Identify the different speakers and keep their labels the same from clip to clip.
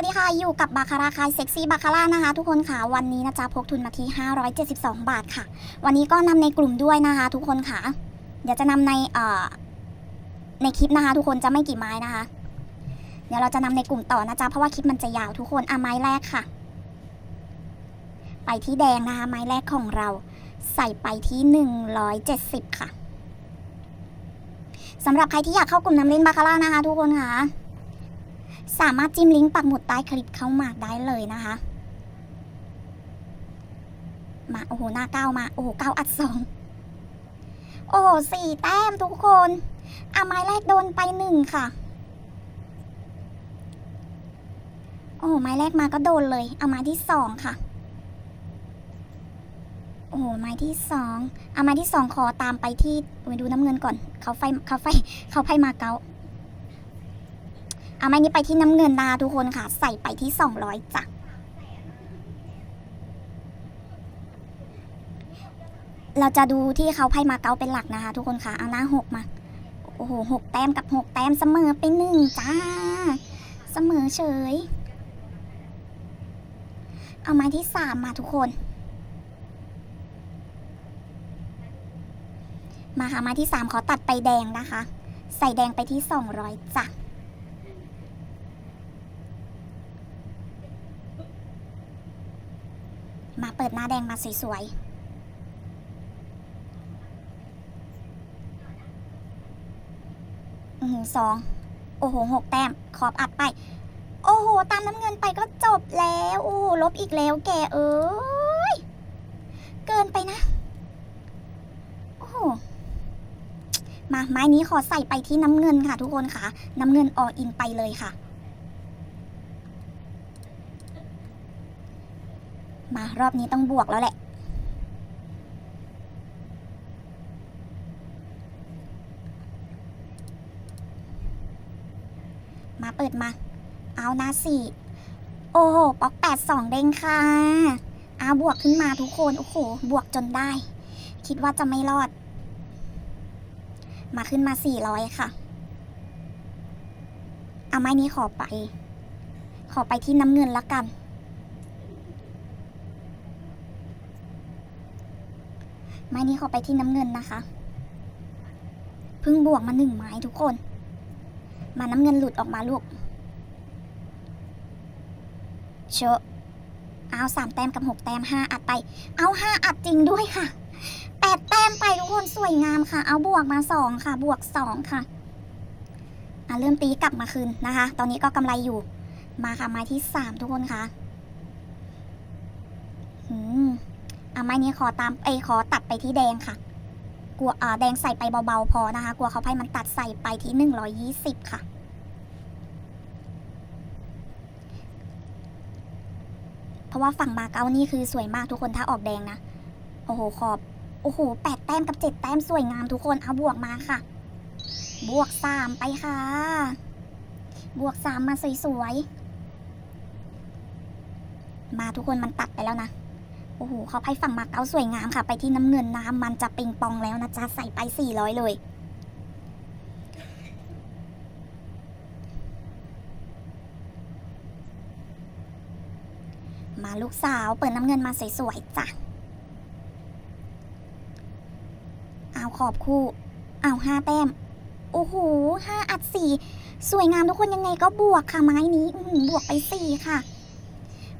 Speaker 1: วัสดีค่ะ อยู่กับบาคาราคายเซ็กซี่บาคาร่านะคะ ทุกคนค่ะวันนี้นะจ๊ะพกทุนมาที่ 572 บาทค่ะ วันนี้ก็นำในกลุ่มด้วยนะคะ ทุกคนค่ะ เดี๋ยวจะนำในเอ่อในคลิปนะคะ ทุกคนจะไม่กี่ไม้นะคะ เดี๋ยวเราจะนำในกลุ่มต่อนะจ๊ะเพราะว่าคลิปมันจะยาวทุกคนอะไม้แรกค่ะ ไปที่แดงนะคะ ไม้แรกของเรา ใส่ไปที่ 170 ค่ะสำหรับใครที่อยากเข้ากลุ่มน้ำเล่นบาคาร่านะคะ ทุกคนค่ะ สามารถจิ้มลิงก์ปักหมุดใต้คลิปเข้ามาได้เลยนะคะ มาโอ้โหหน้าเก้ามาโอ้โหเก้าอัดสองโอ้โหสี่แต้มทุกคนอะไม้แรกโดนไปหนึ่งค่ะ โอ้ไม้แรกมาก็โดนเลย เอาไม้ที่สองค่ะ โอ้ไม้ที่สองเอาไม้ที่สองขอตามไปที่ไปดูน้ำเงินก่อน เขาไฟเขาไฟเขาไฟมาเก๊า เอาไม้นี้ไปที่น้ำเงินนะคะทุกคนค่ะ ใส่ไปที่ 200จ้ะเราจะดูที่เขาไพ่มาเก๊าเป็นหลักนะคะ ทุกคนค่ะเอาหน้าหกมาโอ้โหหกแต้มกับหกแต้มเสมอไปหนึ่งจ้า เสมอเฉย เอาไม้ที่สามมาทุกคน มาค่ะไม้ที่สามขอตัดไปแดงนะคะ ใส่แดงไปที่200จ้ะ มาเปิดหน้าแดงมาสวยๆอือสอง โอ้โหหกแต้ม ขอบอัดไป โอ้โห ตามน้ำเงินไปก็จบแล้ว โอ้โห ลบอีกแล้วแกเอ้ย เกินไปนะ โอ้โห มาไม้นี้ขอใส่ไปที่น้ำเงินค่ะทุกคนค่ะ น้ำเงินออินไปเลยค่ะ มารอบนี้ต้องบวกแล้วแหละ มาเปิดมา เอานะสี่โอ้โหป๊อกแปดสองเด้งค่ะเอาบวกขึ้นมาทุกคน โอ้โห บวกจนได้ คิดว่าจะไม่รอด มาขึ้นมาสี่ร้อยค่ะเอาไม้นี้ขอไป ขอไปที่น้ำเงินละกัน ไม้นี้ขอไปที่น้ำเงินนะคะเพิ่งบวกมาหนึ่งไม้ทุกคน มาน้ำเงินหลุดออกมาลูกเชอะเอาสามแต้มกับหกแต้มห้าอัดไป เอาห้าอัดจริงด้วยค่ะแปดแต้มไปทุกคนสวยงามค่ะ เอาบวกมาสองค่ะ บวกสองค่ะอะเริ่มตีกลับมาคืนนะคะ ตอนนี้ก็กำไรอยู่ มาค่ะไม้ที่สามทุกคนค่ะอืมอะไม้นี้ขอตามเอขอ ไปที่แดงค่ะ กลัวอ่าแดงใส่ไปเบาๆพอนะคะ กลัวเขาไพ่มันตัดใส่ไปที่หนึ่งร้อยี่สิบค่ะเพราะว่าฝั่งมาเก๊านี่คือสวยมากทุกคนถ้าออกแดงนะ โอ้โหขอบ โอ้โหแปดแต้มกับเจ็ดแต้มสวยงามทุกคนเอาบวกมาค่ะ บวกสามไปค่ะ บวกสามมาสวยๆ มาทุกคนมันตัดไปแล้วนะ โอ้โหเขาไพ่ฝั่งมาเก๊าสวยงามค่ะ ไปที่น้ำเงินน้ำมันจะปิงปองแล้วนะจ๊ะใส่ไป 400 เลยมาลูกสาวเปิดน้ำเงินมาสวยๆจ้ะ เอาขอบคู่ เอาห้าแต้ม โอ้โหห้าอัดสี่สวยงามทุกคนยังไงก็บวกค่ะไม้นี้บวกไปสี่ค่ะ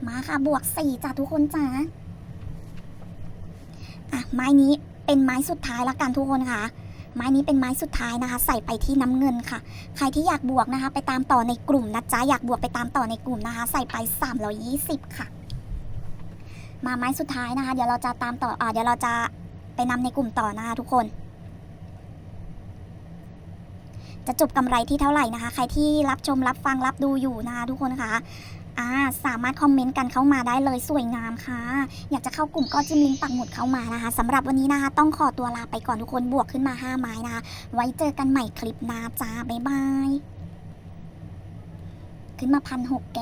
Speaker 1: มาค่ะบวกสี่จ้ะทุกคนจ้า อะไม้นี้เป็นไม้สุดท้ายละกันทุกคนค่ะ ไม้นี้เป็นไม้สุดท้ายนะคะ ใส่ไปที่น้ำเงินค่ะ ใครที่อยากบวกนะคะ ไปตามต่อในกลุ่มนะจ๊ะอยากบวกไปตามต่อในกลุ่มนะคะ ใส่ไป 320 ค่ะ มาไม้สุดท้ายนะคะ เดี๋ยวเราจะตามต่ออ่าเดี๋ยวเราจะไปนำในกลุ่มต่อนะคะทุกคน จะจบกำไรที่เท่าไหร่นะคะ ใครที่รับชมรับฟังรับดูอยู่นะคะทุกคนค่ะ อ่าสามารถคอมเมนต์กันเข้ามาได้เลยสวยงามค่ะ อยากจะเข้ากลุ่มก็จิ้มลิงก์ปักหมุดเข้ามานะคะสำหรับวันนี้นะคะต้องขอตัวลาไปก่อนทุกคนบวกขึ้นมา 5 ไม้นะคะ ไว้เจอกันใหม่คลิปหน้าจ้าบ๊ายบาย ขึ้นมาพันหกแก